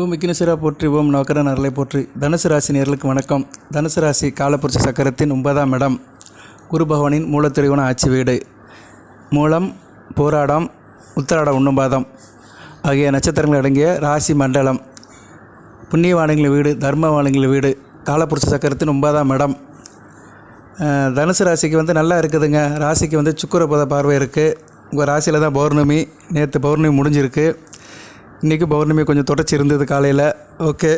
ஓம் விக்னேஸ்வரா போற்றி ஓம் நோக்கரன் நரலை போற்றி. தனுசு ராசி நேர்களுக்கு வணக்கம். தனுசு ராசி காலப்புருஷ சக்கரத்தின் ஒன்பதாம் இடம். குரு பகவானின் மூலத்திரிகோண ஆட்சி வீடு. மூலம் போராடம் உத்தராடம் உண்ணும்பாதம் ஆகிய நட்சத்திரங்கள் அடங்கிய ராசி மண்டலம். புண்ணியவானங்களின் வீடு தர்மவானங்களின் வீடு காலப்புருஷ சக்கரத்தின் ஒன்பதாம் இடம். தனுசு ராசிக்கு வந்து நல்லா இருக்குதுங்க. ராசிக்கு வந்து சுக்கிரபத பார்வை இருக்குது உங்கள் ராசியில் தான் பௌர்ணமி நேற்று பௌர்ணமி முடிஞ்சிருக்கு. இன்றைக்கி பௌர்ணமி கொஞ்சம் தொடர்ச்சி இருந்தது காலையில். ஓகே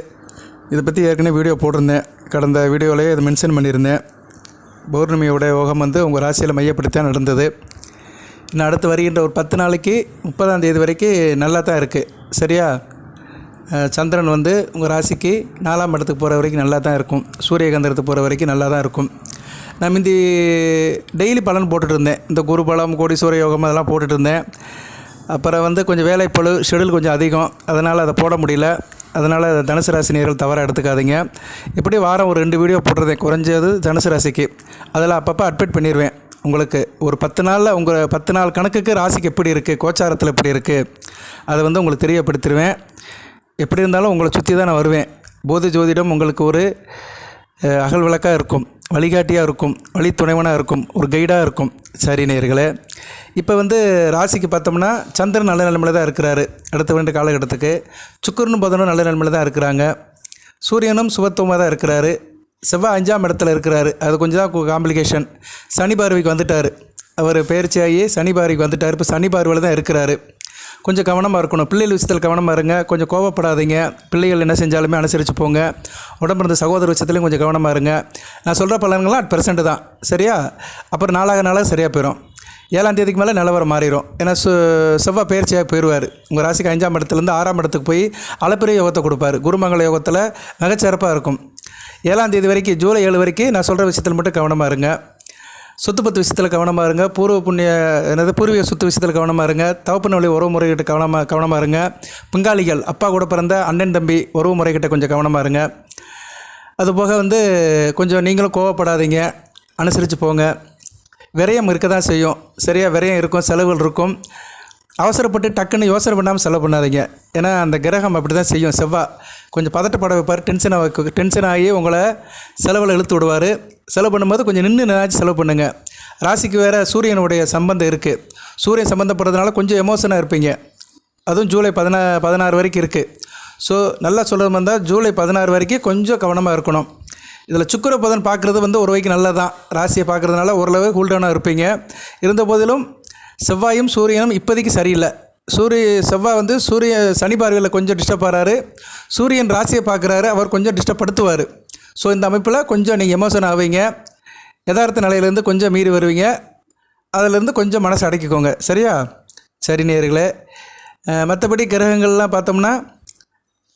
இதை பற்றி ஏற்கனவே வீடியோ போட்டிருந்தேன். கடந்த வீடியோவிலேயே இதை மென்ஷன் பண்ணியிருந்தேன். பௌர்ணமியோட யோகம் வந்து உங்கள் ராசியில் மையப்படுத்தி தான் நடந்தது. இன்னும் அடுத்து வருகின்ற ஒரு பத்து நாளைக்கு முப்பதாம் தேதி வரைக்கும் நல்லா தான் இருக்குது சரியா சந்திரன் வந்து உங்கள் ராசிக்கு நாலாம் இடத்துக்கு போகிற வரைக்கும் நல்லா தான் இருக்கும் சூரியகந்திரத்துக்கு போகிற வரைக்கும் நல்லா தான் இருக்கும். நான் இந்த டெய்லி பலன் போட்டுட்டு இருந்தேன். இந்த குரு பலம் கோடீஸ்வர யோகம் அதெல்லாம் போட்டுட்டு இருந்தேன். அப்புறம் வந்து கொஞ்சம் வேலைப்பழு ஷெடியூல் கொஞ்சம் அதிகம். அதனால் அதை போட முடியல. அதனால் தனுசு ராசி நேர்கள் தவறாக எடுத்துக்காதீங்க. இப்படி வாரம் ஒரு ரெண்டு வீடியோ போடுறதேன் குறைஞ்சது தனுசு ராசிக்கு. அதில் அப்பப்போ அட்மிட் பண்ணிடுவேன் உங்களுக்கு ஒரு பத்து நாளில் உங்கள் பத்து நாள் கணக்குக்கு ராசிக்கு எப்படி இருக்குது கோச்சாரத்தில் எப்படி இருக்குது அதை வந்து உங்களுக்கு தெரியப்படுத்திடுவேன் எப்படி இருந்தாலும் உங்களை சுற்றி தான் நான் வருவேன். போதி ஜோதிடம் உங்களுக்கு ஒரு அகல் விளக்காக இருக்கும். வழிகாட்டியாக இருக்கும் வழி துணைவனாக இருக்கும் ஒரு கைடாக இருக்கும். சரி நேர்களே இப்போ வந்து ராசிக்கு பார்த்தோம்னா சந்திரன் நல்ல நிலைமையில் தான் இருக்கிறாரு. அடுத்த ரெண்டு காலகட்டத்துக்கு. சுக்கரனும் புதனும் நல்ல நிலைமையில் தான் இருக்கிறாங்க. சூரியனும் சுபத்துவமாக தான் இருக்கிறாரு. செவ்வாய் அஞ்சாம் இடத்துல இருக்கிறாரு. அது கொஞ்சம் தான் காம்ப்ளிகேஷன் சனி பார்வைக்கு வந்துட்டார். அவர் பயிற்சியாகி சனி பார்வைக்கு வந்துட்டார். இப்போ சனி பார்வையில் தான் இருக்கிறாரு. கொஞ்சம் கவனமாக இருக்கணும். பிள்ளைகள் விஷயத்தில் கவனமாக இருங்க. கொஞ்சம் கோவப்படாதீங்க. பிள்ளைகள் என்ன செஞ்சாலுமே அனுசரித்து போங்க. உடம்பு இருந்த சகோதர விஷயத்துலையும் கொஞ்சம் கவனமாக இருங்க. நான் சொல்கிற பலன்கள்லாம் அட் பெர்சன்ட் தான். சரியா? அப்புறம் நாளாக நாளாக சரியாக போயிடும் ஏழாம் தேதிக்கு மேலே நிலவரம் மாறிடும் ஏன்னா சு செவ்வாய் பயிற்சியாக போயிடுவார் உங்கள் ராசிக்கு அஞ்சாம் இடத்துலேருந்து ஆறாம் இடத்துக்கு போய் அளப்பரிய யோகத்தை கொடுப்பாரு. குருமங்கல யோகத்தில் மிகச்சிறப்பாக இருக்கும். ஏழாம் தேதி வரைக்கும் ஜூலை ஏழு வரைக்கும் நான் சொல்கிற விஷயத்தில் மட்டும் கவனமாக இருங்க. சொத்து பத்து விஷயத்தில் கவனமாக இருங்க. பூர்வ புண்ணிய என்னது பூர்வீக சொத்து விஷயத்தில் கவனமாக இருங்க. தவப்பன வழி உறவு முறைகிட்ட கவனமாக கவனமாக இருங்க. பங்காளிகள் அப்பா கூட பிறந்த அண்ணன் தம்பி உறவு முறைகிட்ட கொஞ்சம் கவனமாக இருங்க. அதுபோக வந்து கொஞ்சம் நீங்களும் கோவப்படாதீங்க. அனுசரித்து போங்க. விரயம் இருக்க தான் செய்யும். சரியாக விரயம் இருக்கும் செலவுகள் இருக்கும். அவசரப்பட்டு டக்குன்னு யோசனை பண்ணாமல் செலவு பண்ணாதீங்க. ஏன்னா அந்த கிரகம் அப்படி தான் செய்யும். செவ்வாய் கொஞ்சம் பதட்டப்பட வைப்பார். டென்ஷனாக வைக்க டென்ஷன் ஆகி உங்களை செலவில் இழுத்து விடுவார். செலவு பண்ணும்போது கொஞ்சம் நின்று நினைச்சு செலவு பண்ணுங்கள் ராசிக்கு வேறு சூரியனுடைய சம்பந்தம் இருக்குது சூரியன் சம்மந்தப்படுறதுனால கொஞ்சம் எமோஷனாக இருப்பீங்க. அதுவும் ஜூலை பதினா பதினாறு வரைக்கும் இருக்குது ஸோ நல்லா சொல்கிறது வந்தால் ஜூலை பதினாறு வரைக்கும் கொஞ்சம் கவனமாக இருக்கணும். இதில் சுக்கிர புதன் பார்க்குறது வந்து ஒரு வைக்கு நல்லது தான் ராசியை பார்க்குறதுனால ஓரளவு கூல்டவுனாக இருப்பீங்க. இருந்த போதிலும் செவ்வாயும் சூரியனும் இப்போதைக்கு சரியில்லை. சூரிய செவ்வாய் வந்து சூரிய சனி பார்வையில் கொஞ்சம் டிஸ்டர்ப் ஆகிறாரு சூரியன் ராசியை பார்க்குறாரு அவர் கொஞ்சம் டிஸ்டர்ப் படுத்துவார். ஸோ இந்த அமைப்பில் கொஞ்சம் நீங்கள் எமோஷன் ஆவீங்க. யதார்த்த நிலையிலேருந்து கொஞ்சம் மீறி வருவீங்க. அதிலேருந்து கொஞ்சம் மனசு அடக்கிக்கோங்க. சரியா? சரி நேர்களே மற்றபடி கிரகங்கள்லாம் பார்த்தோம்னா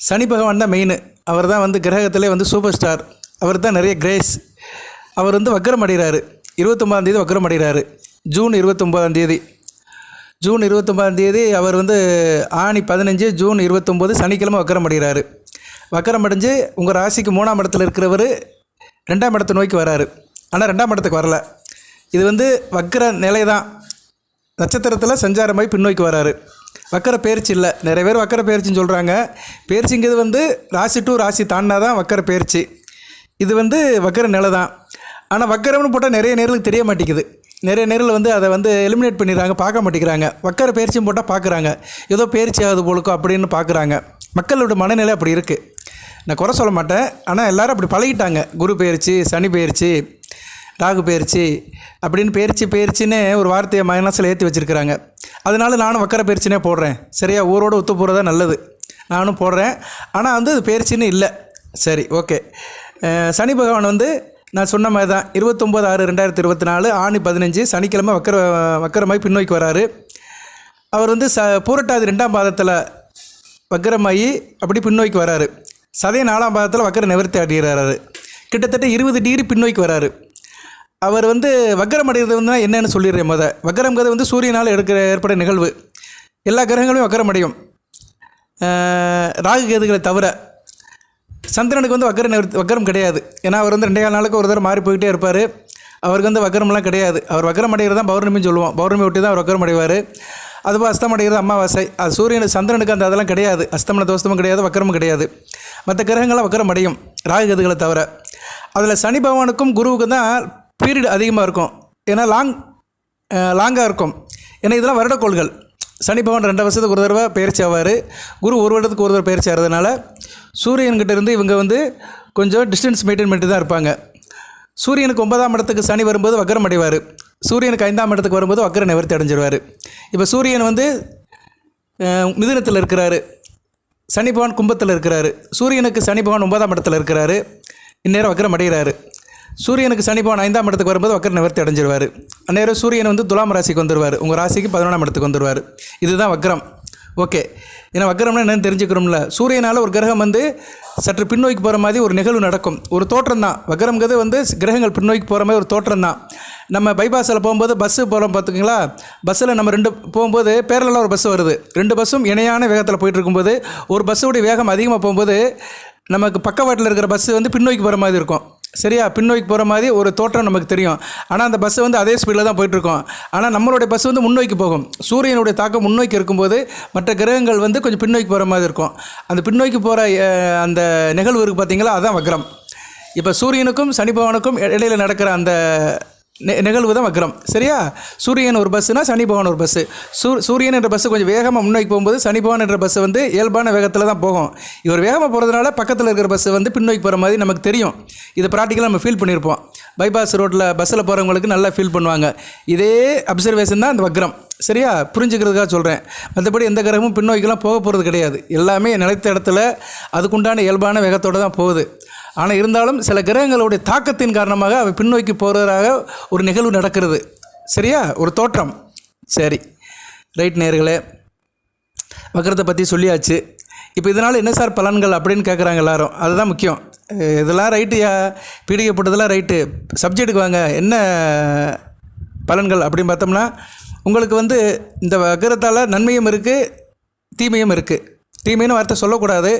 சனி பகவான் தான் மெயின் அவர் தான் வந்து கிரகத்திலே வந்து சூப்பர் ஸ்டார் அவர் தான் நிறைய கிரேஸ் அவர் வந்து வக்கரம் அடைகிறாரு. இருபத்தொம்பதாம் தேதி வக்கரம் அடைகிறாரு. ஜூன் இருபத்தொம்பதாம் தேதி. ஜூன் இருபத்தொம்பதாம் தேதி அவர் வந்து ஆணி பதினஞ்சு ஜூன் இருபத்தொம்போது சனிக்கிழமை வக்கரம் அடைகிறாரு. வக்கரம் அடைஞ்சு உங்கள் ராசிக்கு மூணாம் இடத்துல இருக்கிறவர் ரெண்டாம் இடத்தை நோக்கி வராரு. ஆனால் ரெண்டாம் இடத்துக்கு வரல. இது வந்து வக்கர நிலை தான் நட்சத்திரத்தில் சஞ்சாரமாய் பின்னோக்கி வராரு. வக்கர பயிற்சி இல்லை. நிறைய பேர் வக்கர பயிற்சின்னு சொல்கிறாங்க பயிற்சிங்கிறது வந்து ராசி டு ராசி தாண்டினா தான் வக்கர பயிற்சி. இது வந்து வக்கர நிலை தான் ஆனால் வக்கரம்னு போட்டால் நிறைய நேர்களுக்கு தெரிய மாட்டேங்குது. நிறைய நேரில் வந்து அதை வந்து எலிமினேட் பண்ணிடுறாங்க பார்க்க மாட்டேங்கிறாங்க. வக்கர பயிற்சியும் போட்டால் பார்க்குறாங்க. ஏதோ பயிற்சி ஆகுது போலுக்கோ அப்படின்னு பார்க்குறாங்க. மக்களோட மனநிலை அப்படி இருக்குது நான் குறை சொல்ல மாட்டேன். ஆனால் எல்லாரும் அப்படி பழகிட்டாங்க. குரு பயிற்சி சனி பயிற்சி ராகு பயிற்சி அப்படின்னு பயிற்சி பயிற்சின்னு ஒரு வார்த்தையை மனசில் ஏற்றி வச்சுருக்கிறாங்க. அதனால நானும் வக்கர பயிற்சினே போடுறேன். சரியா ஊரோடு ஒத்து போகிறதா நல்லது. நானும் போடுறேன். ஆனால் வந்து அது பயிற்சின்னு இல்லை. சரி ஓகே. சனி பகவான் வந்து நான் சொன்ன மாதிரி தான் இருபத்தொம்போது ஆறு ரெண்டாயிரத்தி இருபத்தி நாலு ஆணி பதினஞ்சு சனிக்கிழமை வக்கர வக்கரமாய் பின்னோக்கி வராரு. அவர் வந்து ச பூரட்டாதி ரெண்டாம் பாதத்தில் வக்கரமாயி அப்படி பின்னோக்கி வராரு. சதய நாலாம் பாதத்தில் வக்கர நிவர்த்தி அடைகிறாரு. கிட்டத்தட்ட இருபது டிகிரி பின்னோக்கி வராரு. அவர் வந்து வக்கரம் அடைகிறது வந்து என்னென்னு சொல்லிடுறேன் முத. வக்கரம்ங்கிறது வந்து சூரியனால் எடுக்கிற ஏற்பட நிகழ்வு. எல்லா கிரகங்களும் வக்கரம் அடையும். ராகு கேதுகளை தவிர சந்திரனுக்கு வந்து வக்கர நிவர்த்தி வக்கரம் கிடையாது. ஏன்னா அவர் வந்து ரெண்டே கால் நாளுக்கு ஒரு தடவை மாறி போயிட்டே இருப்பார். அவருக்கு வந்து வக்கரம்லாம் கிடையாது. அவர் வக்கரம் அடைகிறது தான் பௌர்ணமின்னு சொல்லுவோம். பௌர்ணமி விட்டு தான் அவர் வக்கரம் அடைவார். அதுபோல் அஸ்தம் அடைகிறது அமாவாசை. அது சூரியன் சந்திரனுக்கு அந்த அதெல்லாம் கிடையாது. அஸ்தமன தோஸ்தமும் கிடையாது வக்கரமும் கிடையாது. மற்ற கிரகங்கள்லாம் வக்கரம் அடையும். ராகு கதுகளை தவிர. அதில் சனி பகவானுக்கும் குருவுக்கும் தான் பீரியட் அதிகமாக இருக்கும். ஏன்னா லாங் லாங்காக இருக்கும். ஏன்னா இதெல்லாம் வருடக்கோள்கள். சனி பகவான் ரெண்டு வருஷத்துக்கு ஒரு தடவை பயிற்சி ஆவார். குரு ஒரு வருடத்துக்கு ஒரு தடவை பயிற்சி ஆகிறதுனால சூரியன்கிட்ட இருந்து இவங்க வந்து கொஞ்சம் டிஸ்டன்ஸ் மெயின்டைன் பண்ணிட்டு தான் இருப்பாங்க. சூரியனுக்கு ஒன்பதாம் இடத்துக்கு சனி வரும்போது வக்கரம் அடைவார். சூரியனுக்கு ஐந்தாம் இடத்துக்கு வரும்போது வக்கர நிவர்த்தி அடைஞ்சிருவார். இப்போ சூரியன் வந்து மிதுனத்தில் இருக்கிறாரு. சனி பகவான் கும்பத்தில் இருக்கிறாரு. சூரியனுக்கு சனி பகவான் ஒன்பதாம் இடத்துல இருக்கிறாரு. இந்நேரம் வக்கரம் அடைகிறாரு. சூரியனுக்கு சனி பகவான் ஐந்தாம் இடத்துக்கு வரும்போது வக்கர நிவர்த்தி அடைஞ்சிருவார். அந்நேரம் சூரியன் வந்து துலாம் ராசிக்கு வந்துடுவார் உங்கள் ராசிக்கு பதினொன்றாம் இடத்துக்கு வந்துடுவார் இதுதான் வக்ரம். ஓகே. ஏன்னா வக்கரம்னா என்னென்னு தெரிஞ்சுக்கிறோம்ல. சூரியனால் ஒரு கிரகம் வந்து சற்று பின்னோக்கி போகிற மாதிரி ஒரு நிகழ்வு நடக்கும். ஒரு தோற்றம் தான். வக்கரம்ங்கிறது வந்து கிரகங்கள் பின்னோக்கி போகிற மாதிரி ஒரு தோற்றம் தான். நம்ம பைபாஸில் போகும்போது பஸ்ஸு போகிறோம் பார்த்துக்கிங்களா? பஸ்ஸில் நம்ம ரெண்டு போகும்போது பேரலாம் ஒரு பஸ் வருது. ரெண்டு பஸ்ஸும் இணையான வேகத்தில் போயிட்டு இருக்கும்போது ஒரு பஸ்ஸோடைய வேகம் அதிகமாக போகும்போது நமக்கு பக்கவாட்டில் இருக்கிற பஸ்ஸு வந்து பின்னோக்கி போகிற மாதிரி இருக்கும். சரியா? பின்னோக்கி போகிற மாதிரி ஒரு தோற்றம் நமக்கு தெரியும். ஆனால் அந்த பஸ்ஸு வந்து அதே ஸ்பீடில் தான் போயிட்டுருக்கோம். ஆனால் நம்மளுடைய பஸ் வந்து முன்னோக்கி போகும். சூரியனுடைய தாக்கம் முன்னோக்கி இருக்கும்போது மற்ற கிரகங்கள் வந்து கொஞ்சம் பின்னோக்கி போகிற மாதிரி இருக்கும். அந்த பின்னோக்கி போகிற அந்த நிகழ்வு இருக்குது பார்த்தீங்களா அதுதான் வக்ரம். இப்போ சூரியனுக்கும் சனி பகவானுக்கும் இடையில நடக்கிற அந்த நிகழ்வு தான் வக்ரம். சரியா? சூரியன் ஒரு பஸ்ஸுனா சனி பகவான் ஒரு பஸ்ஸு. சூ சூரியன் என்ற பஸ்ஸு கொஞ்சம் வேகமாக முன்னோக்கி போகும்போது சனி பகவான் என்ற பஸ்ஸு வந்து இயல்பான வேகத்தில் தான் போகும். இவர் வேகமாக போகிறதுனால பக்கத்தில் இருக்கிற பஸ்ஸு வந்து பின்னோக்கி போகிற மாதிரி நமக்கு தெரியும். இதை ப்ராக்டிக்கலாக நம்ம ஃபீல் பண்ணியிருப்போம் பைபாஸ் ரோட்டில் பஸ்ஸில் போகிறவங்களுக்கு நல்லா ஃபீல் பண்ணுவாங்க. இதே அப்சர்வேஷன் தான் அந்த வக்ரம். சரியா? புரிஞ்சுக்கிறதுக்காக சொல்கிறேன் மற்றபடி எந்த கிரகமும் பின்னோக்கிலாம் போக போகிறது கிடையாது. எல்லாமே நிலைத்த இடத்துல அதுக்குண்டான இயல்பான வேகத்தோடு தான் போகுது. ஆனால் இருந்தாலும் சில கிரகங்களுடைய தாக்கத்தின் காரணமாக அவை பின்னோக்கி போகிறதாக ஒரு நிகழ்வு நடக்கிறது. சரியா? ஒரு தோற்றம். சரி. ரைட் நேர்களே வக்கரத்தை பற்றி சொல்லியாச்சு. இப்போ இதனால் என்ன சார் பலன்கள் அப்படின்னு கேட்குறாங்க எல்லாரும். அதுதான் முக்கியம். இதெல்லாம் ரைட்டுயா பீடிக்கப்பட்டதெல்லாம் ரைட்டு. சப்ஜெக்ட்டுக்கு வாங்க. என்ன பலன்கள் அப்படின்னு பார்த்தோம்னா உங்களுக்கு வந்து இந்த வக்கரத்தால் நன்மையும் இருக்குது தீமையும் இருக்குது தீமைன்னு வார்த்தை சொல்லக்கூடாது.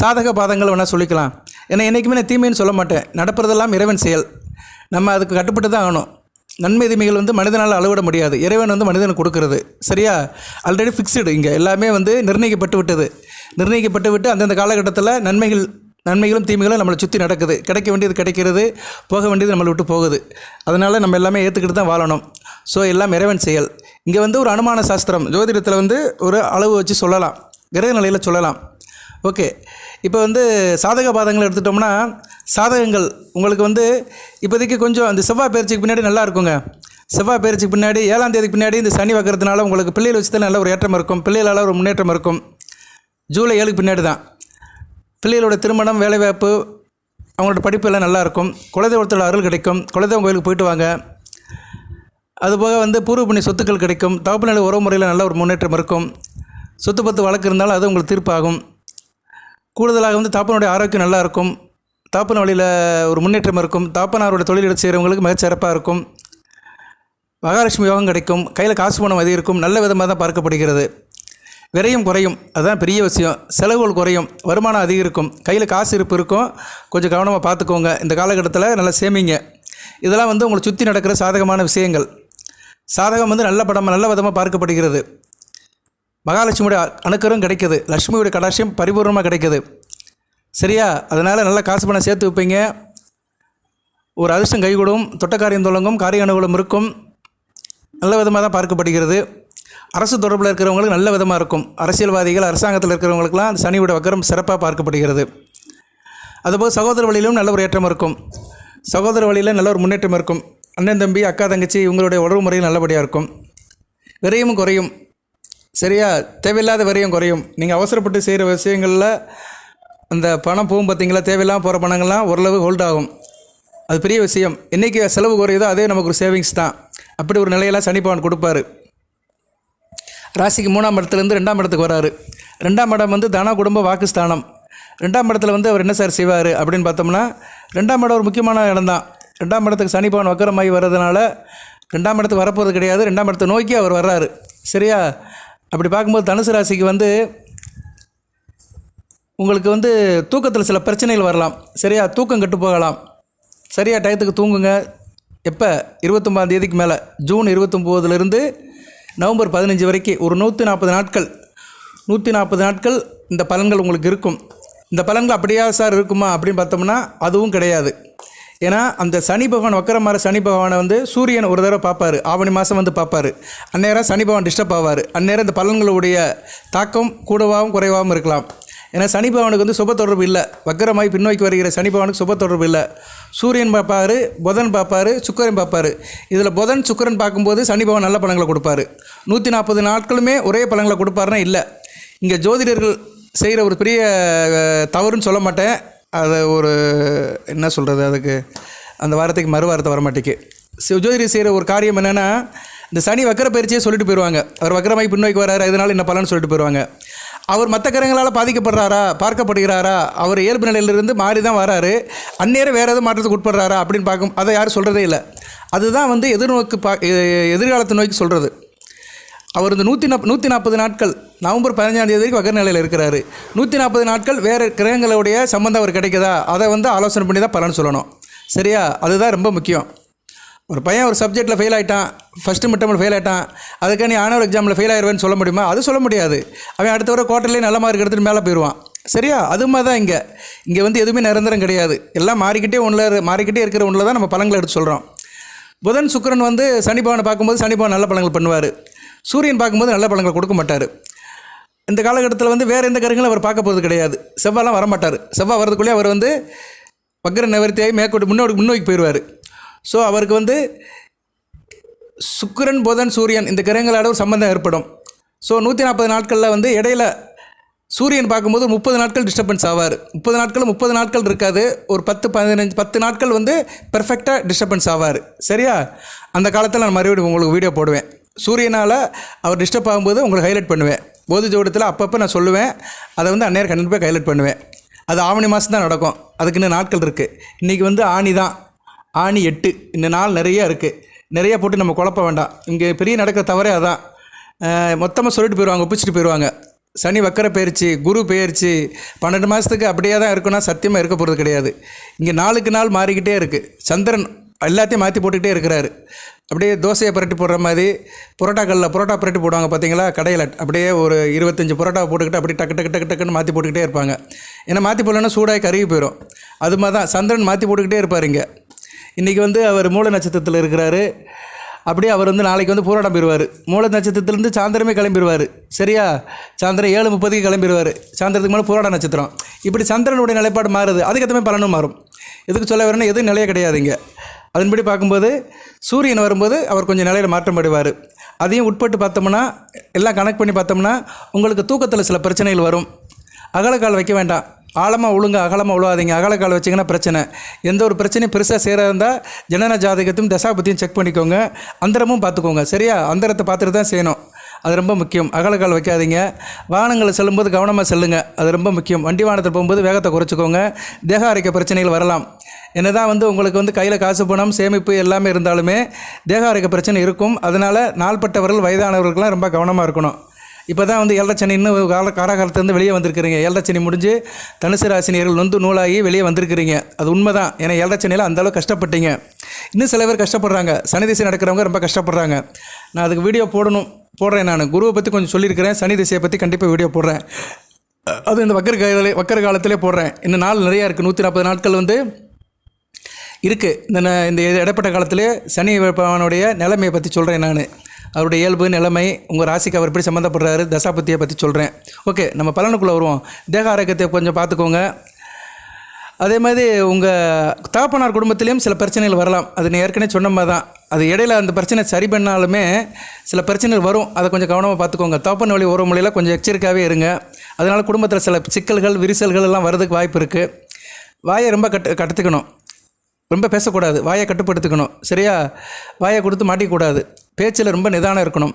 சாதக பாதங்கள் வேணால் சொல்லிக்கலாம். ஏன்னா என்றைக்குமே நான் தீமைன்னு சொல்ல மாட்டேன். நடப்புறதெல்லாம் இறைவன் செயல். நம்ம அதுக்கு கட்டுப்பட்டு தான் ஆகணும். நன்மை தீமைகள் வந்து மனிதனால் அளவிட முடியாது. இறைவன் வந்து மனிதனுக்கு கொடுக்கறது. சரியா? ஆல்ரெடி ஃபிக்ஸ்டு இங்கே. எல்லாமே வந்து நிர்ணயிக்கப்பட்டு விட்டது. நிர்ணயிக்கப்பட்டு விட்டு அந்தந்த காலகட்டத்தில் நன்மைகள் நன்மைகளும் தீமைகளும் நம்மளை சுற்றி நடக்குது. கிடைக்க வேண்டியது கிடைக்கிறது. போக வேண்டியது நம்மளை விட்டு போகுது. அதனால் நம்ம எல்லாமே ஏற்றுக்கிட்டு தான் வாழணும். ஸோ எல்லாம் இறைவன் செயல். இங்கே வந்து ஒரு அனுமான சாஸ்திரம் ஜோதிடத்தில் வந்து ஒரு அளவு வச்சு சொல்லலாம். கிரக நிலையில் சொல்லலாம். ஓகே இப்போ வந்து சாதக பாதங்கள் எடுத்துட்டோம்னா சாதகங்கள் உங்களுக்கு வந்து இப்போதைக்கு கொஞ்சம் அந்த செவ்வாய் பயிற்சிக்கு பின்னாடி நல்லா இருக்குங்க. செவ்வாய் பயிற்சிக்கு பின்னாடி ஏழாம் தேதிக்கு பின்னாடி இந்த சனி வைக்கிறதுனால உங்களுக்கு பிள்ளைகள் வச்சு தான் நல்ல ஒரு ஏற்றம் இருக்கும். பிள்ளைகளால் ஒரு முன்னேற்றம் இருக்கும். ஜூலை ஏழுக்கு பின்னாடி தான். பிள்ளைகளோட திருமணம் வேலைவாய்ப்பு அவங்களோட படிப்பு எல்லாம் நல்லாயிருக்கும் குலதெய்வத்தோட அருள் கிடைக்கும். குலதெய்வம் கோயிலுக்கு போயிட்டு வாங்க. அதுபோக வந்து பூர்வ புண்ணிய சொத்துக்கள் கிடைக்கும். தகப்பு நிலை உறவு முறையில் நல்ல ஒரு முன்னேற்றம் இருக்கும். சொத்து பத்து வழக்கு இருந்தாலும் அது உங்களுக்கு தீர்ப்பாகும். கூடுதலாக வந்து தாப்பனுடைய ஆரோக்கியம் நல்லா இருக்கும் தாப்பன வழியில் ஒரு முன்னேற்றம் இருக்கும். தாப்பனாரோட தொழில் எடுத்து செய்கிறவங்களுக்கு மிகச்சிறப்பாக இருக்கும். மகாலட்சுமி யோகம் கிடைக்கும். கையில் காசு பணம் அதிகரிக்கும் நல்ல விதமாக தான் பார்க்கப்படுகிறது. விரையும் குறையும். அதுதான் பெரிய விஷயம். செலவுகள் குறையும். வருமானம் அதிகரிக்கும் கையில் காசு இருப்பு இருக்கும். கொஞ்சம் கவனமாக பார்த்துக்கோங்க. இந்த காலகட்டத்தில் நல்லா சேமிங்க. இதெல்லாம் வந்து உங்களை சுற்றி நடக்கிற சாதகமான விஷயங்கள். சாதகம் வந்து நல்ல படம் நல்ல விதமாக பார்க்கப்படுகிறது. மகாலட்சுமியோட அணுக்கரும் கிடைக்குது. லக்ஷ்மியோட கடாட்சியம் பரிபூர்ணமாக கிடைக்குது. சரியா? அதனால் நல்லா காசு பணம் சேர்த்து வைப்பீங்க. ஒரு அதிர்ஷ்டம் கைகூடும். தொட்டக்காரியம் தொடங்கும். காரிய அனுகூலம் இருக்கும். நல்ல விதமாக தான் பார்க்கப்படுகிறது. அரசு தொடர்பில் இருக்கிறவங்களுக்கு நல்ல விதமாக இருக்கும். அரசியல்வாதிகள் அரசாங்கத்தில் இருக்கிறவங்களுக்கெல்லாம் அந்த சனியோட வக்கரம் சிறப்பாக பார்க்கப்படுகிறது. அதுபோல் சகோதர வழியிலும் நல்ல ஒரு ஏற்றம் இருக்கும். சகோதர வழியில் நல்ல ஒரு முன்னேற்றம் இருக்கும். அண்ணன் தம்பி அக்கா தங்கச்சி இவங்களுடைய உறவு முறையும் நல்லபடியாக இருக்கும். விரையும் குறையும். சரியா? தேவையில்லாத வரையும் குறையும். நீங்கள் அவசரப்பட்டு செய்கிற விஷயங்களில் அந்த பணம் போகும் பார்த்தீங்களா தேவையில்லாமல் போகிற பணங்கள்லாம் ஓரளவு ஹோல்ட் ஆகும். அது பெரிய விஷயம். என்றைக்கு செலவு குறையுதோ அதே நமக்கு ஒரு சேவிங்ஸ் தான். அப்படி ஒரு நிலையெல்லாம் சனிப்பவன் கொடுப்பாரு. ராசிக்கு மூணாம் இடத்துலேருந்து ரெண்டாம் இடத்துக்கு வராரு. ரெண்டாம் இடம் வந்து தன குடும்ப வாக்குஸ்தானம். ரெண்டாம் இடத்துல வந்து அவர் என்ன சார் செய்வார் அப்படின்னு பார்த்தோம்னா ரெண்டாம் இடம் ஒரு முக்கியமான இடம் தான். ரெண்டாம் இடத்துக்கு சனிப்பவன் வக்கரமாகி வர்றதுனால ரெண்டாம் இடத்துக்கு வரப்போகிறது கிடையாது. ரெண்டாம் இடத்தை நோக்கி அவர் வர்றாரு. சரியா? அப்படி பார்க்கும்போது தனுசு ராசிக்கு வந்து உங்களுக்கு வந்து தூக்கத்தில் சில பிரச்சனைகள் வரலாம். சரியா? தூக்கம் கெட்டு போகலாம். சரியா? டயத்துக்கு தூங்குங்க. எப்போ? இருபத்தொம்பதாம் தேதிக்கு மேலே. ஜூன் இருபத்தொம்போதுலேருந்து நவம்பர் பதினஞ்சு வரைக்கும் ஒரு நூற்றி நாற்பது நாட்கள். நூற்றி நாற்பது நாட்கள் இந்த பலன்கள் உங்களுக்கு இருக்கும். இந்த பலன்கள் அப்படியா சார் இருக்குமா அப்படின்னு பார்த்தோம்னா அதுவும் கிடையாது. ஏன்னா அந்த சனி பகவான் வக்கரமாற சனி பகவானை வந்து சூரியன் ஒரு தடவை பார்ப்பாரு. ஆவணி மாதம் வந்து பார்ப்பார். அந்நேரம் சனி பகவான் டிஸ்டர்ப் ஆவார். அந்நேரம் இந்த பலன்களுடைய தாக்கம் கூடவாகவும் குறைவாகவும் இருக்கலாம். ஏன்னா சனி பகவானுக்கு வந்து சுப தொடர்பு இல்லை. வக்கரமாய் பின்னோக்கி வருகிற சனி பகவானுக்கு சுப தொடர்பு இல்லை. சூரியன் பார்ப்பாரு புதன் பார்ப்பாரு சுக்கிரன் பார்ப்பாரு. இதில் புதன் சுக்கிரன் பார்க்கும்போது சனி பகவான் நல்ல பழங்களை கொடுப்பாரு. நூற்றி நாற்பது நாட்களுமே ஒரே பழங்களை கொடுப்பாருன்னா இல்லை. இங்கே ஜோதிடர்கள் செய்கிற ஒரு பெரிய தவறுன்னு சொல்ல மாட்டேன். அதை ஒரு என்ன சொல்கிறது அதுக்கு? அந்த வாரத்துக்கு மறு வாரத்தை வர சிவஜோதிரி செய்கிற ஒரு காரியம் என்னென்னா இந்த சனி வக்கர பயிற்சியே சொல்லிட்டு போயிடுவாங்க அவர் வக்கரமாய் பின்னோக்கி வராரு இதனால் என்ன பலன்னு சொல்லிட்டு போயிடுவாங்க அவர் மற்ற கிரகங்களால் பாதிக்கப்படுறாரா பார்க்கப்படுகிறாரா அவர் இயல்பு நிலையிலிருந்து மாறி தான் வராரு அந்நேரம் வேறு எதுவும் மாற்றத்துக்கு உட்படுறாரா அப்படின்னு பார்க்கும் அதை யாரும் சொல்கிறதே இல்லை. அதுதான் வந்து எதிர்நோக்கு பா எதிர்காலத்தை நோக்கி சொல்கிறது அவர் இந்த நூற்றி நாப் நூற்றி நாற்பது நாட்கள் நவம்பர் பதினஞ்சாம் தேதி வரைக்கும் வகர் நிலையில் இருக்கிறாரு. நூற்றி நாற்பது நாட்கள் வேறு கிரகங்களுடைய சம்மந்தம் அவர் கிடைக்குதா? அதை வந்து ஆலோசனை பண்ணி தான் பலன் சொல்லணும். சரியா? அதுதான் ரொம்ப முக்கியம். ஒரு பையன் ஒரு சப்ஜெக்ட்டில் ஃபெயில் ஆகிட்டான் ஃபஸ்ட்டு மிட்டமில் ஃபெயில் ஆகிட்டான் அதுக்காக நீ ஆனவர் எக்ஸாமில் ஃபெயில் ஆயிடுவேன்னு சொல்ல முடியுமா? அது சொல்ல முடியாது. அவன் அடுத்த வர குவார்ட்டர்லேயே நல்ல மார்க் எடுத்துகிட்டு மேலே போயிடுவான் சரியா? அது மாதிரி தான் இங்கே. இங்கே வந்து எதுவுமே நிரந்தரம் கிடையாது. எல்லாம் மாறிக்கிட்டே ஒன்றில் மாறிக்கிட்டே இருக்கிற ஒன்றில் தான் நம்ம பழங்களை எடுத்து சொல்கிறோம் புதன் சுக்கிரன் வந்து சனி பவனை பார்க்கும்போது சனி பவன் நல்ல பழங்கள் பண்ணுவார். சூரியன் பார்க்கும்போது நல்ல பழங்களை கொடுக்க மாட்டார். இந்த காலகட்டத்தில் வந்து வேறு எந்த கருங்களும் அவர் பார்க்க போகிறது கிடையாது. செவ்வாய்லாம் வரமாட்டார். செவ்வாய் வரதுக்குள்ளேயே அவர் வந்து வக்கர நிவர்த்தியாகி மேற்கொண்டு முன்னோடி முன்னோக்கி போயிடுவார். ஸோ அவருக்கு வந்து சுக்கிரன் புதன் சூரியன் இந்த கிரகங்களோட ஒரு சம்பந்தம் ஏற்படும். ஸோ நூற்றி நாற்பது நாட்களில் வந்து இடையில சூரியன் பார்க்கும்போது முப்பது நாட்கள் டிஸ்டர்பன்ஸ் ஆவார். முப்பது நாட்கள் முப்பது நாட்கள் இருக்காது. ஒரு பத்து பதினஞ்சு பத்து நாட்கள் வந்து பெர்ஃபெக்டாக டிஸ்டர்பன்ஸ் ஆவார். சரியா? அந்த காலத்தில் நான் மறுபடியும் உங்களுக்கு வீடியோ போடுவேன். சூரியனால் அவர் டிஸ்டர்ப் ஆகும்போது உங்களுக்கு ஹைலைட் பண்ணுவேன். போதி ஜோடத்தில் அப்பப்போ நான் சொல்லுவேன். அதை வந்து அந்நேரம் கண்டிப்பாக ஹைலைட் பண்ணுவேன். அது ஆவணி மாதம் தான் நடக்கும். அதுக்கு இன்னும் நாட்கள் இருக்குது இன்றைக்கி வந்து ஆணி தான். ஆணி எட்டு. இந்த நாள் நிறைய இருக்குது நிறையா போட்டு நம்ம குழப்ப வேண்டாம். இங்கே பெரிய நடக்கிற தவறே அதான். மொத்தமாக சொல்லிட்டு போயிடுவாங்க ஒப்பிச்சிட்டு போயிடுவாங்க சனி வக்கர பயிற்சி குரு பயிற்சி பன்னெண்டு மாதத்துக்கு அப்படியே தான் இருக்குன்னா சத்தியமாக இருக்க போகிறது கிடையாது. இங்கே நாளுக்கு நாள் மாறிக்கிட்டே இருக்குது சந்திரன் எல்லாத்தையும் மாற்றி போட்டுக்கிட்டே இருக்கிறாரு. அப்படியே தோசையை புரட்டி போடுற மாதிரி புரோட்டாக்களில் புரோட்டா புரட்டி போடுவாங்க பார்த்தீங்களா? கடையில். அப்படியே ஒரு இருபத்தஞ்சி புரோட்டா போட்டுக்கிட்டு அப்படியே டக்கு டக்கு டக்கு டக்குன்னு மாற்றி போட்டுக்கிட்டே இருப்பாங்க. ஏன்னா மாற்றி போடலன்னா சூடாகி கருகி போயிடும் அது மாதிரி தான். சந்திரன் மாற்றி போட்டுக்கிட்டே இருப்பார் இங்கே. இன்றைக்கி வந்து அவர் மூல நட்சத்திரத்தில் இருக்கிறாரு. அப்படியே அவர் வந்து நாளைக்கு வந்து போராட்டம் போயிடுவார் மூல நட்சத்திரத்துலேருந்து சாயந்தரமே கிளம்பிடுவார் சரியா? சாயந்தரம் ஏழு முப்பதுக்கு கிளம்பிடுவார் சாயந்தரத்துக்கு மேலே போராட நட்சத்திரம். இப்படி சந்திரனுடைய நிலைப்பாடு மாறுது. அதுக்கேற்ற மாதிரி பலனும் மாறும். எதுக்கு சொல்ல வரேன்னா எதுவும் நிலையே கிடையாதுங்க அதன்படி பார்க்கும்போது சூரியன் வரும்போது அவர் கொஞ்சம் நிலையில் மாற்றம் அடைவார். அதையும் உட்பட்டு பார்த்தோம்னா எல்லாம் கனெக்ட் பண்ணி பார்த்தோம்னா உங்களுக்கு தூக்கத்தில் சில பிரச்சனைகள் வரும். அகலக்கால் வைக்க வேண்டாம். ஆழமாக ஒழுங்க அகலமாக உழுவாதீங்க. அகலக்கால் வச்சிங்கன்னா பிரச்சனை. எந்த ஒரு பிரச்சனையும் பெருசாக சேர இருந்தால் ஜனன ஜாதகத்தையும் தசாபத்தியும் செக் பண்ணிக்கோங்க. அந்தரமும் பார்த்துக்கோங்க. சரியா? அந்தரத்தை பார்த்துட்டு தான் செய்யணும். அது ரொம்ப முக்கியம். அகலக்கால் வைக்காதீங்க. வாகனங்களை செல்லும்போது கவனமாக செல்லுங்க. அது ரொம்ப முக்கியம். வண்டி வாகனத்தில் போகும்போது வேகத்தை குறைச்சிக்கோங்க. தேக ஆரோக்கிய பிரச்சனைகள் வரலாம். என்னதான் வந்து உங்களுக்கு வந்து கையில் காசு பணம் சேமிப்பு எல்லாமே இருந்தாலுமே தேக ஆரோக்கிய பிரச்சனை இருக்கும். அதனால் நாள்பட்டவர்கள் வயதானவர்களுக்கெல்லாம் ரொம்ப கவனமாக இருக்கணும். இப்போ தான் வந்து ஏழரை இன்னும் கால காலகாலத்துலேருந்து வெளியே வந்திருக்கிறீங்க. ஏழரை சனி முடிஞ்சு தனுசு ராசினியர்கள் நொந்து நூலாகி வெளியே வந்திருக்கிறீங்க. அது உண்மை தான் ஏன்னா ஏழரை சனியில் அந்தளவு கஷ்டப்பட்டீங்க. இன்னும் சில பேர் கஷ்டப்படுறாங்க. சனி திசை நடக்கிறவங்க ரொம்ப கஷ்டப்படுறாங்க. நான் அதுக்கு வீடியோ போடணும். போடுறேன் நான். குருவை பற்றி கொஞ்சம் சொல்லியிருக்கிறேன். சனி திசையை பற்றி கண்டிப்பாக வீடியோ போடுறேன். அது இந்த வக்கர காலத்திலே வக்கர காலத்திலே போடுறேன். இன்னும் நாள் நிறையா இருக்குது நூற்றி நாற்பது நாட்கள் வந்து இருக்குது இந்த இந்த இடைப்பட்ட காலத்திலே சனி பகவானுடைய நிலைமையை பற்றி சொல்கிறேன் நான். அவருடைய இயல்பு நிலைமை உங்கள் ராசிக்கு அவர் எப்படி சம்மந்தப்படுறாரு தசாபத்தியை பற்றி சொல்கிறேன் ஓகே நம்ம பலனுக்குள்ளே வருவோம். தேக ஆரோக்கியத்தை கொஞ்சம் பார்த்துக்கோங்க. அதே மாதிரி உங்கள் தாப்பனார் குடும்பத்திலையும் சில பிரச்சனைகள் வரலாம். அது நான் ஏற்கனவே சொன்ன மாதிரி தான். அது இடையில அந்த பிரச்சனை சரி பண்ணாலுமே சில பிரச்சனைகள் வரும். அதை கொஞ்சம் கவனமாக பார்த்துக்கோங்க. தாப்பன் வழி உறவு முறையில் கொஞ்சம் எச்சரிக்கையாகவே இருங்க. அதனால் குடும்பத்தில் சில சிக்கல்கள் விரிசல்கள் எல்லாம் வரதுக்கு வாய்ப்பு இருக்குது வாயை ரொம்ப கட்டு கற்றுக்கணும் ரொம்ப பேசக்கூடாது. வாயை கட்டுப்படுத்திக்கணும். சரியா? வாயை கொடுத்து மாட்டிக்கக்கூடாது பேச்சில் ரொம்ப நிதானம் இருக்கணும்.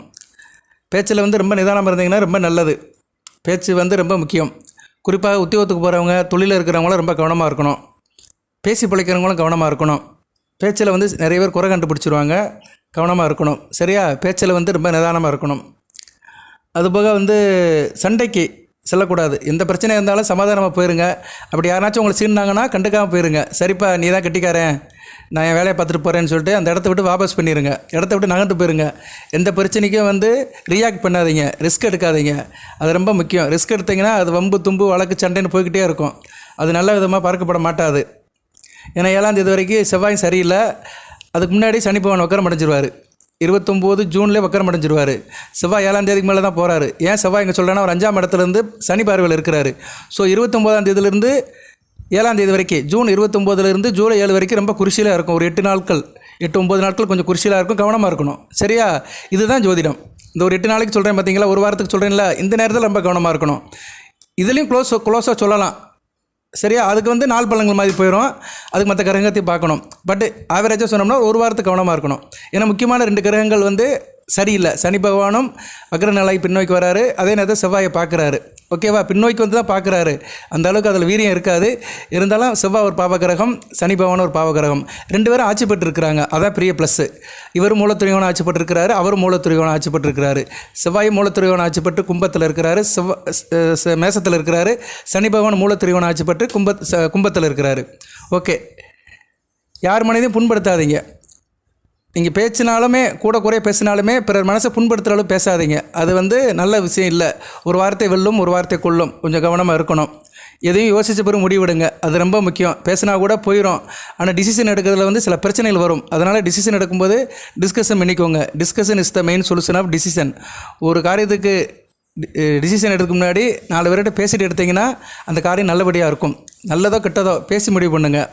பேச்சில் வந்து ரொம்ப நிதானமாக இருந்தீங்கன்னா ரொம்ப நல்லது. பேச்சு வந்து ரொம்ப முக்கியம். குறிப்பாக உத்தியோகத்துக்கு போகிறவங்க தொழிலில் இருக்கிறவங்களும் ரொம்ப கவனமாக இருக்கணும். பேசி பிழைக்கிறவங்களும் கவனமாக இருக்கணும். பேச்சில் வந்து நிறைய பேர் குறை கண்டுபிடிச்சிருவாங்க. கவனமாக இருக்கணும். சரியா? பேச்சில் வந்து ரொம்ப நிதானமாக இருக்கணும். அதுபோக வந்து சண்டைக்கு செல்லக்கூடாது. எந்த பிரச்சனையாக இருந்தாலும் சமாதானமாக போயிருங்க. அப்படி யாராச்சும் உங்களை சீனாங்கன்னா கண்டுக்காமல் போயிருங்க. சரிப்பா நீ தான் கட்டிக்காரன். நான் என் வேலையை பார்த்துட்டு போகிறேன்னு சொல்லிட்டு அந்த இடத்த விட்டு வாபஸ் பண்ணிடுங்க இடத்த விட்டு நகர்ந்து போயிருங்க. எந்த பிரச்சனைக்கும் வந்து ரியாக்ட் பண்ணாதீங்க. ரிஸ்க் எடுக்காதீங்க. அது ரொம்ப முக்கியம். ரிஸ்க் எடுத்தீங்கன்னா அது வம்பு தும்பு வழக்கு சண்டைன்னு போய்கிட்டே இருக்கும். அது நல்ல விதமாக பார்க்கப்பட மாட்டாது. ஏன்னா ஏழாந்தேதி வரைக்கும் செவ்வாய் சரியில்லை. அதுக்கு முன்னாடி சனி பகவான் வக்கரம் அடைஞ்சிருவார். இருபத்தொம்போது ஜூன்லேயே வக்கரம் அடைஞ்சிருவார். செவ்வாய் ஏழாம் தேதிக்கு மேலே தான் போகிறாரு ஏன் செவ்வாய் இங்கே சொல்கிறேன்னா அவர் அஞ்சாம் இடத்துலேருந்து சனி பார்வையில் இருக்கிறாரு. ஸோ இருபத்தொம்போதாம் தேதியிலேருந்து ஏழாம் தேதி வரைக்கும் ஜூன் இருபத்தொம்போதுலேருந்து ஜூலை ஏழு வரைக்கும் ரொம்ப குருசியில் இருக்கும். ஒரு எட்டு நாட்கள் எட்டு ஒம்பது நாட்கள் கொஞ்சம் குருசியில் இருக்கும் கவனமாக இருக்கணும். சரியா? இதுதான் ஜோதிடம். இந்த ஒரு எட்டு நாளைக்கு சொல்கிறேன் பார்த்தீங்களா ஒரு வாரத்துக்கு சொல்கிறேன்ல இந்த நேரத்தில் ரொம்ப கவனமாக இருக்கணும். இதுலேயும் க்ளோஸ் க்ளோஸாக சொல்லலாம். சரியா? அதுக்கு வந்து நாள் பழங்கள் மாதிரி போயிடும் அதுக்கு மற்ற கிரகத்தையும் பார்க்கணும். பட் ஆவரேஜாக சொன்னோம்னா ஒரு வாரத்துக்கு கவனமாக இருக்கணும். ஏன்னா முக்கியமான ரெண்டு கிரகங்கள் வந்து சரியில்லை. சனி பகவானும் வக்ர பின்னோக்கி வராரு. அதே நேரத்தில் செவ்வாயை பார்க்குறாரு. ஓகேவா பின்னோக்கி வந்து தான் பார்க்குறாரு. அந்த அளவுக்கு அதில் வீரியம் இருக்காது. இருந்தாலும் செவ்வாய் ஒரு பாவகிரகம் சனி பகவான் ஒரு பாவகிரகம். ரெண்டு பேரும் ஆட்சி பெற்றிருக்கிறாங்க. அதான் பெரிய ப்ளஸ்ஸு இவர் மூலத்துறையோன ஆட்சி பெற்றிருக்கிறாரு அவர் மூலத்துறையோன ஆட்சி பெற்றிருக்கிறாரு. செவ்வாய் மூலத்துறையோன ஆட்சி பெற்று கும்பத்தில் இருக்கிறாரு. செவ்வ மேசத்தில் இருக்கிறாரு. சனி பகவான் மூலத்துறையோன ஆட்சி பெற்று கும்ப கும்பத்தில் இருக்கிறாரு. ஓகே யார் மனதையும் புண்படுத்தாதீங்க. நீங்கள் பேச்சினாலுமே கூட குறைய பேசினாலுமே பிறர் மனசை புண்படுத்துகிறாலும் பேசாதீங்க. அது வந்து நல்ல விஷயம் இல்லை. ஒரு வார்த்தை வெல்லும் ஒரு வார்த்தை கொள்ளும் கொஞ்சம் கவனமாக இருக்கணும். எதையும் யோசிச்ச பிறகு முடிவெடுங்க அது ரொம்ப முக்கியம். பேசினா கூட போயிடும் ஆனால் டிசிஷன் எடுக்கிறதுல வந்து சில பிரச்சனைகள் வரும். அதனால் டிசிஷன் எடுக்கும்போது டிஸ்கஷன் பண்ணிக்கோங்க. Discussion is the main solution of decision ஒரு காரியத்துக்கு டிசிஷன் எடுக்க முன்னாடி நாலு பேர்கிட்ட பேசிட்டு எடுத்தீங்கன்னா அந்த காரியம் நல்லபடியாக இருக்கும். நல்லதோ கெட்டதோ பேசி முடிவு பண்ணுங்கள்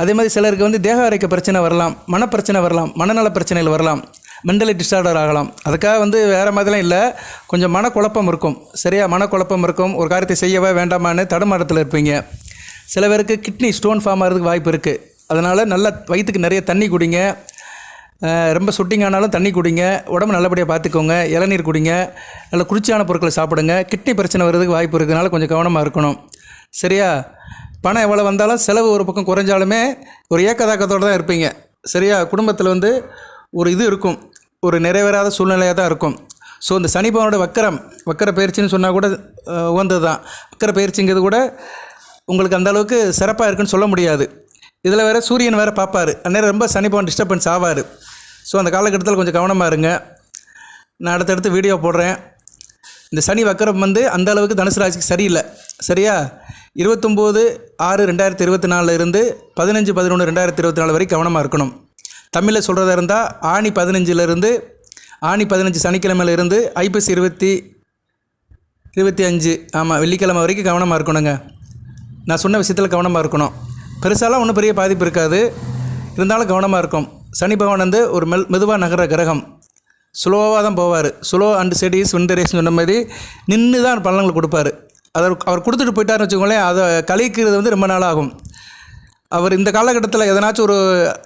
அதே மாதிரி சிலருக்கு வந்து தேக அரைக்க பிரச்சனை வரலாம் மனப்பிரச்சனை வரலாம் மனநல பிரச்சனைகள் வரலாம் மென்டலி டிஸார்டர் ஆகலாம். அதுக்காக வந்து வேறு மாதிரிலாம் இல்லை கொஞ்சம் மனக்குழப்பம் இருக்கும். சரியா? மனக்குழப்பம் இருக்கும். ஒரு காரியத்தை செய்யவே வேண்டாமான்னு தடுமாட்டத்தில் இருப்பீங்க. சில பேருக்கு கிட்னி ஸ்டோன் ஃபார்ம் ஆகிறதுக்கு வாய்ப்பு இருக்குது அதனால் நல்லா வயிற்றுக்கு நிறைய தண்ணி குடிங்க. ரொம்ப சுட்டிங் ஆனாலும் தண்ணி குடிங்க. உடம்பு நல்லபடியாக பார்த்துக்கோங்க இளநீர் குடிங்க. நல்ல குளிர்ச்சியான பொருட்களை சாப்பிடுங்க. கிட்னி பிரச்சனை வர்றதுக்கு வாய்ப்பு இருக்கிறதுனால கொஞ்சம் கவனமாக இருக்கணும். சரியா? பணம் எவ்வளோ வந்தாலும் செலவு ஒரு பக்கம் குறைஞ்சாலுமே ஒரு ஏக்கதாக்கத்தோடு தான் இருப்பீங்க. சரியா? குடும்பத்தில் வந்து ஒரு இது இருக்கும். ஒரு நிறைவேறாத சூழ்நிலையாக தான் இருக்கும். ஸோ இந்த சனிபவனோட வக்கரம் வக்கர பயிற்சின்னு சொன்னால் கூட உகந்தது தான் வக்கர பயிற்சிங்கிறது கூட உங்களுக்கு அந்தளவுக்கு சிறப்பாக இருக்குன்னு சொல்ல முடியாது. இதில் வேறு சூரியன் வேறு பார்ப்பார். அந்நேரம் ரொம்ப சனிபவன் டிஸ்டர்பன்ஸ் ஆவார். ஸோ அந்த காலகட்டத்தில் கொஞ்சம் கவனமாக இருங்க. நான் அடுத்தடுத்து வீடியோ போடுறேன். இந்த சனி வக்கரம் வந்து அந்த அளவுக்கு தனுசு ராசிக்கு சரியில்லை. சரியா? இருபத்தொம்போது ஆறு ரெண்டாயிரத்தி இருபத்தி நாலில் இருந்து பதினஞ்சு பதினொன்று ரெண்டாயிரத்தி இருபத்தி நாலு வரைக்கும் கவனமாக இருக்கணும். தமிழில் சொல்கிறதா இருந்தால் ஆணி பதினஞ்சிலிருந்து ஆணி பதினஞ்சு சனிக்கிழமையில இருந்து ஐப்பசி இருபத்தி இருபத்தி அஞ்சு ஆமாம் வெள்ளிக்கிழமை வரைக்கும் கவனமாக இருக்கணுங்க. நான் சொன்ன விஷயத்தில் கவனமாக இருக்கணும். பெருசாலாம் ஒன்றும் பெரிய பாதிப்பு இருக்காது. இருந்தாலும் கவனமாக இருக்கும் சனி பகவான் வந்து ஒரு மெல் மெதுவாக நகர கிரகம். ஸ்லோவாக தான் போவார். ஸ்லோ அண்ட் ஸ்டடீஸ் விண்டரேஸ் சொன்ன மாதிரி நின்று தான் பலன்கள் கொடுப்பாரு. அதை அவர் கொடுத்துட்டு போயிட்டாருன்னு வச்சுக்கோங்களேன் அதை கழிக்கிறது வந்து ரொம்ப நாள் ஆகும் அவர் இந்த காலகட்டத்தில் எதனாச்சும் ஒரு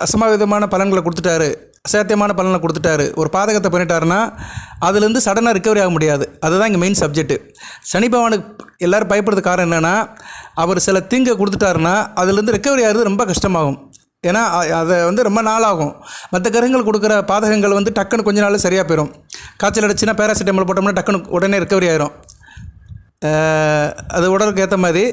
அசம்பாவிதமான பலன்களை கொடுத்துட்டாரு அசாத்தியமான பலனை கொடுத்துட்டாரு ஒரு பாதகத்தை பண்ணிட்டாருன்னா அதுலேருந்து சடனாக ரிக்கவரி ஆக முடியாது. அதுதான் இங்கே மெயின் சப்ஜெக்ட்டு சனி பகவானுக்கு எல்லோரும் பயப்படுறது காரணம் என்னென்னா அவர் சில தீங்கை கொடுத்துட்டாருன்னா அதுலேருந்து ரிக்கவரி ஆகிறது ரொம்ப கஷ்டமாகும். ஏன்னா அதை வந்து ரொம்ப நாள் ஆகும் மற்ற கிரகங்கள் கொடுக்குற பாதகங்கள் வந்து டக்குன்னு கொஞ்ச நாள் சரியாக போயிடும் காய்ச்சல் அடிச்சுன்னா பேராசிட்டமால் போட்டோம்னா டக்குன்னு உடனே ரிக்கவரி ஆயிரும். அது உடலுக்கு ஏற்ற மாதிரி.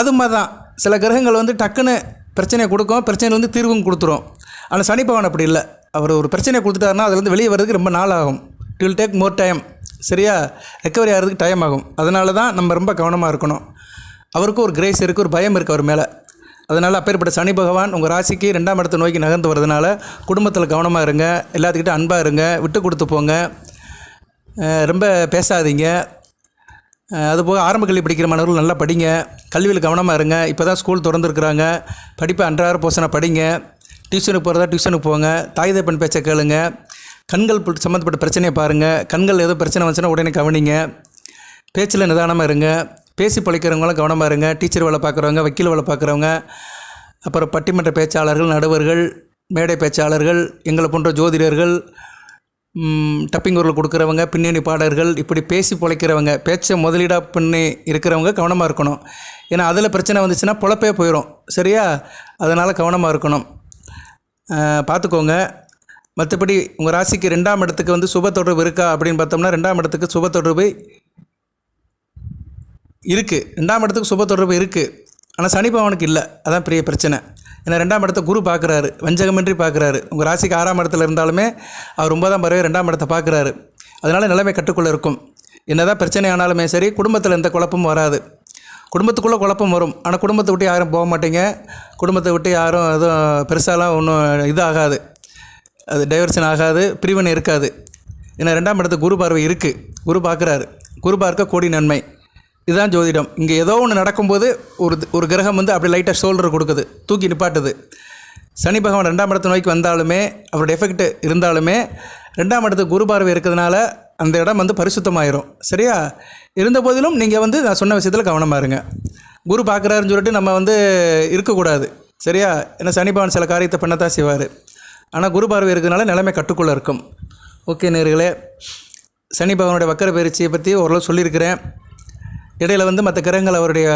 அது மாதிரி தான் சில கிரகங்கள் வந்து டக்குன்னு பிரச்சனையை கொடுக்கும். பிரச்சனையில் வந்து தீர்வும் கொடுத்துரும். ஆனால் சனிப்பவன் அப்படி இல்லை. அவர் ஒரு பிரச்சனையை கொடுத்துட்டாருன்னா அதுலேருந்து வெளியே வர்றதுக்கு ரொம்ப நாள் ஆகும் it will take more time சரியா? ரெக்கவரி ஆகிறதுக்கு டைம் ஆகும். அதனால தான் நம்ம ரொம்ப கவனமாக இருக்கணும். அவருக்கும் ஒரு கிரேஸ் இருக்குது ஒரு பயம் இருக்குது அவர் மேலே. அதனால் அப்பேற்பட்ட சனி பகவான் உங்கள் ராசிக்கு ரெண்டாம் இடத்தை நோக்கி நகர்ந்து வரதுனால குடும்பத்தில் கவனமாக இருங்க. எல்லாத்துக்கிட்ட அன்பாக இருங்க. விட்டு கொடுத்து போங்க. ரொம்ப பேசாதீங்க. அதுபோக ஆரம்ப கல்வி படிக்கிற மாணவர்கள் நல்லா படிங்க. கல்வியில் கவனமாக இருங்க. இப்போ தான் ஸ்கூல் திறந்துருக்குறாங்க. படிப்பை அன்றாட போசனை படிங்க. டியூஷனுக்கு போகிறதா டியூஷனுக்கு போங்க. தாய் தப்பன் பேச்சை கேளுங்க. கண்கள் சம்மந்தப்பட்ட பிரச்சனையை பாருங்கள் கண்கள் ஏதோ பிரச்சனை வந்துச்சுன்னா உடனே கவனிங்க. பேச்சில் நிதானமாக இருங்க. பேசி பழிக்கிறவங்களும் கவனமாக இருங்க. டீச்சர் வேலை பார்க்குறவங்க வக்கீல் வேலை பார்க்குறவங்க அப்புறம் பட்டிமன்ற பேச்சாளர்கள் நடுவர்கள் மேடை பேச்சாளர்கள் எங்களை போன்ற ஜோதிடர்கள் டப்பிங் ஊரில் கொடுக்குறவங்க பின்னணி பாடகர்கள் இப்படி பேசி பிழைக்கிறவங்க பேச்சை முதலீடாக பண்ணி இருக்கிறவங்க கவனமாக இருக்கணும். ஏன்னா அதில் பிரச்சனை வந்துச்சுன்னா பொழப்பே போயிடும் சரியா? அதனால் கவனமாக இருக்கணும். பார்த்துக்கோங்க மற்றபடி உங்கள் ராசிக்கு ரெண்டாம் இடத்துக்கு வந்து சுப தொடர்பு இருக்கா அப்படின்னு பார்த்தோம்னா ரெண்டாம் இடத்துக்கு சுப தொடர்பு இருக்குது ரெண்டாம் இடத்துக்கு சுப தொடர்பு இருக்குது ஆனால் சனி பவனுக்கு இல்லை. அதான் பெரிய பிரச்சனை. ஏன்னா ரெண்டாம் இடத்த குரு பார்க்குறாரு வஞ்சகமின்றி பார்க்குறாரு. உங்கள் ராசிக்கு ஆறாம் இடத்துல இருந்தாலுமே அவர் ஒன்பதாம் பறவை ரெண்டாம் இடத்த பார்க்குறாரு. அதனால் நிலைமை கட்டுக்குள்ளே இருக்கும். என்னதான் பிரச்சனை ஆனாலுமே சரி குடும்பத்தில் எந்த குழப்பமும் வராது. குடும்பத்துக்குள்ளே குழப்பம் வரும். ஆனால் குடும்பத்தை விட்டு யாரும் போக மாட்டீங்க. குடும்பத்தை விட்டு யாரும் எதுவும் பெருசாலாம் ஒன்றும் இது ஆகாது அது டைவர்ஷன் ஆகாது பிரிவினை இருக்காது. ஏன்னா ரெண்டாம் இடத்து குரு பார்வை இருக்குது குரு பார்க்குறாரு. குரு பார்க்க கோடி நன்மை. இதுதான் ஜோதிடம். இங்கே ஏதோ ஒன்று நடக்கும்போது ஒரு ஒரு கிரகம் வந்து அப்படி லைட்டாக ஷோல்டர் கொடுக்குது தூக்கி நிப்பாட்டுது. சனி பகவான் ரெண்டாம் இடத்து நோய்க்கு வந்தாலுமே அவருடைய எஃபெக்ட் இருந்தாலுமே ரெண்டாம் இடத்துக்கு குரு பார்வை இருக்கிறதுனால அந்த இடம் வந்து பரிசுத்தமாயிரும். சரியா? இருந்த போதிலும் நீங்கள் வந்து நான் சொன்ன விஷயத்தில் கவனமாக இருங்க. குரு பார்க்குறாருன்னு சொல்லிட்டு நம்ம வந்து இருக்கக்கூடாது. சரியா? ஏன்னா சனி பகவான் சில காரியத்தை பண்ணத்தான் செய்வார். ஆனால் குரு பார்வை இருக்கிறதுனால நிலைமை கட்டுக்குள்ளே இருக்கும். ஓகே நேர்களே சனி பகவானுடைய வக்கர பயிற்சியை பற்றி ஓரளவு சொல்லியிருக்கிறேன். இடையில் வந்து மற்ற கிரகங்கள் அவருடைய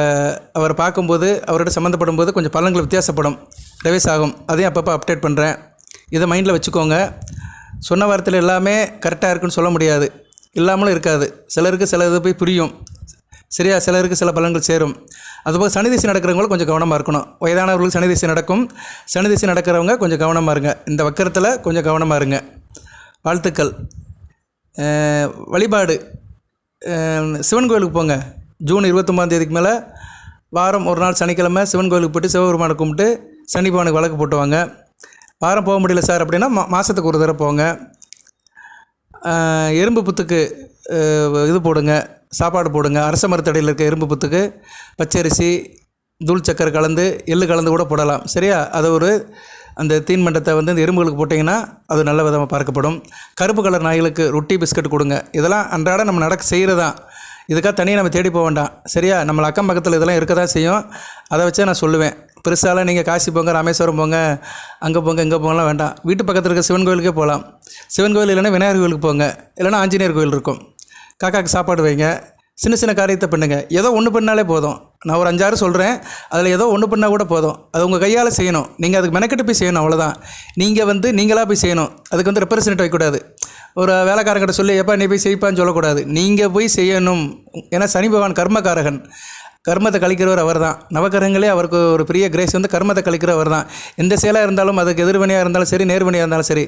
அவர் பார்க்கும்போது அவரோட சம்மந்தப்படும் போது கொஞ்சம் பலன்கள் வித்தியாசப்படும். ரிவைஸ் ஆகும் அதையும் அப்பப்போ அப்டேட் பண்ணுறேன் இதை மைண்டில் வச்சுக்கோங்க. சொன்ன வார்த்தையில் எல்லாமே கரெக்டாக இருக்குன்னு சொல்ல முடியாது. இல்லாமலும் இருக்காது. சிலருக்கு சில இது போய் புரியும். சரியா? சிலருக்கு சில பலன்கள் சேரும். அதுபோல் சனி திசை நடக்கிறவங்களும் கொஞ்சம் கவனமாக இருக்கணும். வயதானவர்களுக்கு சனி திசை நடக்கும். சனி திசை நடக்கிறவங்க கொஞ்சம் கவனமாக இருங்க. இந்த வக்கரத்தில் கொஞ்சம் கவனமாக இருங்க. வாழ்த்துக்கள். வழிபாடு. சிவன் கோயிலுக்கு போங்க. ஜூன் இருபத்தொம்பதாம் தேதிக்கு மேலே வாரம் ஒரு நாள் சனிக்கிழமை சிவன் கோயிலுக்கு போயிட்டு சிவபெருமானை கும்பிட்டு சனி பகவானுக்கு வழக்கு போட்டுவாங்க. வாரம் போக முடியல சார் அப்படின்னா மா மாதத்துக்கு ஒரு தடவை போங்க. எறும்பு புத்துக்கு இது போடுங்க சாப்பாடு போடுங்க. அரச மரத்தடியில் இருக்க எறும்பு புத்துக்கு பச்சரிசி தூள் சக்கரை கலந்து எள்ளு கலந்து கூட போடலாம். சரியா? அதை ஒரு அந்த தீன்மண்டத்தை வந்து இந்த எறும்புகளுக்கு போட்டிங்கன்னா அது நல்ல விதமாக பார்க்கப்படும். கருப்பு கலர் நாய்களுக்கு ரொட்டி பிஸ்கட் கொடுங்க. இதெல்லாம் அன்றாட நம்ம நடக்க செய்கிறதான் இதுக்காக தனியாக நம்ம தேடி போக வேண்டாம். சரியா? நம்ம அக்கம் பக்கத்தில் இதெல்லாம் இருக்க தான் செய்யும். அதை வச்சே நான் சொல்லுவேன். பெருசாலாம் நீங்கள் காசி போங்க ராமேஸ்வரம் போங்க அங்கே போங்க இங்கே போகலாம் வேண்டாம். வீட்டு பக்கத்தில் இருக்க சிவன் கோயிலுக்கே போகலாம். சிவன் கோயில் இல்லைன்னா விநாயகர் கோயிலுக்கு போங்க. இல்லைன்னா ஆஞ்சநேயர் கோயில் இருக்கும். காக்காவுக்கு சாப்பாடு வைங்க. சின்ன சின்ன காரியத்தை பண்ணுங்கள் ஏதோ ஒன்று பண்ணாலே போதும். நான் ஒரு அஞ்சாறு சொல்கிறேன் அதில் ஏதோ ஒன்று பண்ணால் கூட போதும். அது உங்கள் கையால் செய்யணும். நீங்கள் அதுக்கு மெனக்கெட்டு போய் செய்யணும் அவ்வளோதான் நீங்கள் வந்து நீங்களாக போய் செய்யணும். அதுக்கு வந்து ரெப்ரசன்ட் வைக்கக்கூடாது. ஒரு வேலைக்காரங்கிட்ட சொல்லி எப்போ நீ போய் செய்ப்பான்னு சொல்லக்கூடாது. நீங்கள் போய் செய்யணும். ஏன்னா சனி பகவான் கர்மகாரகன் கர்மத்தை கழிக்கிறவர் அவர் தான் நவகரங்களே அவருக்கு ஒரு பெரிய கிரேஸ் வந்து கர்மத்தை கழிக்கிறவர் தான். எந்த செயலாக இருந்தாலும் அதுக்கு எதிர்வினையாக இருந்தாலும் சரி நேர்வினையாக இருந்தாலும் சரி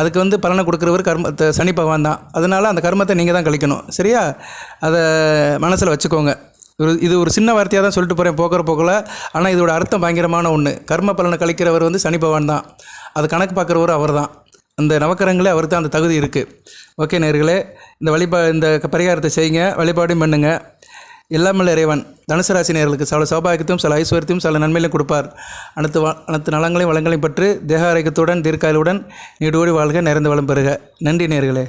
அதுக்கு வந்து பலனை கொடுக்குறவர் கர்ம சனி பகவான் தான். அதனால் அந்த கர்மத்தை நீங்கள் தான் கழிக்கணும். சரியா? அதை மனசில் வச்சுக்கோங்க. ஒரு இது ஒரு சின்ன வார்த்தையாக தான் சொல்லிட்டு போகிறேன் போக்குற போக்கில். ஆனால் இதோட அர்த்தம் பயங்கரமான ஒன்று கர்ம பலனை கழிக்கிறவர் வந்து சனி பகவான் தான். அது கணக்கு பார்க்குறவர் அவர் தான் அந்த நவக்கரங்களே அவருக்கு தான் அந்த தகுதி இருக்குது ஓகே நேர்களே இந்த வழிபா இந்த பரிகாரத்தை செய்யுங்க வழிபாடும் பண்ணுங்க. எல்லாமல்ல இறைவன் தனுசு ராசி நேர்களுக்கு சில சௌபாகியத்தையும் சில ஐஸ்வர்யத்தையும் சில நன்மையிலும் கொடுப்பார். அனைத்து வ- அனைத்து நலங்களையும் வளங்களையும் பற்று தேக ஆரோக்கியத்துடன் தீர்க்காயுடன் நீடோடி வாழ்க நிறைந்து வளம் பெறுக. நன்றி நேர்களே.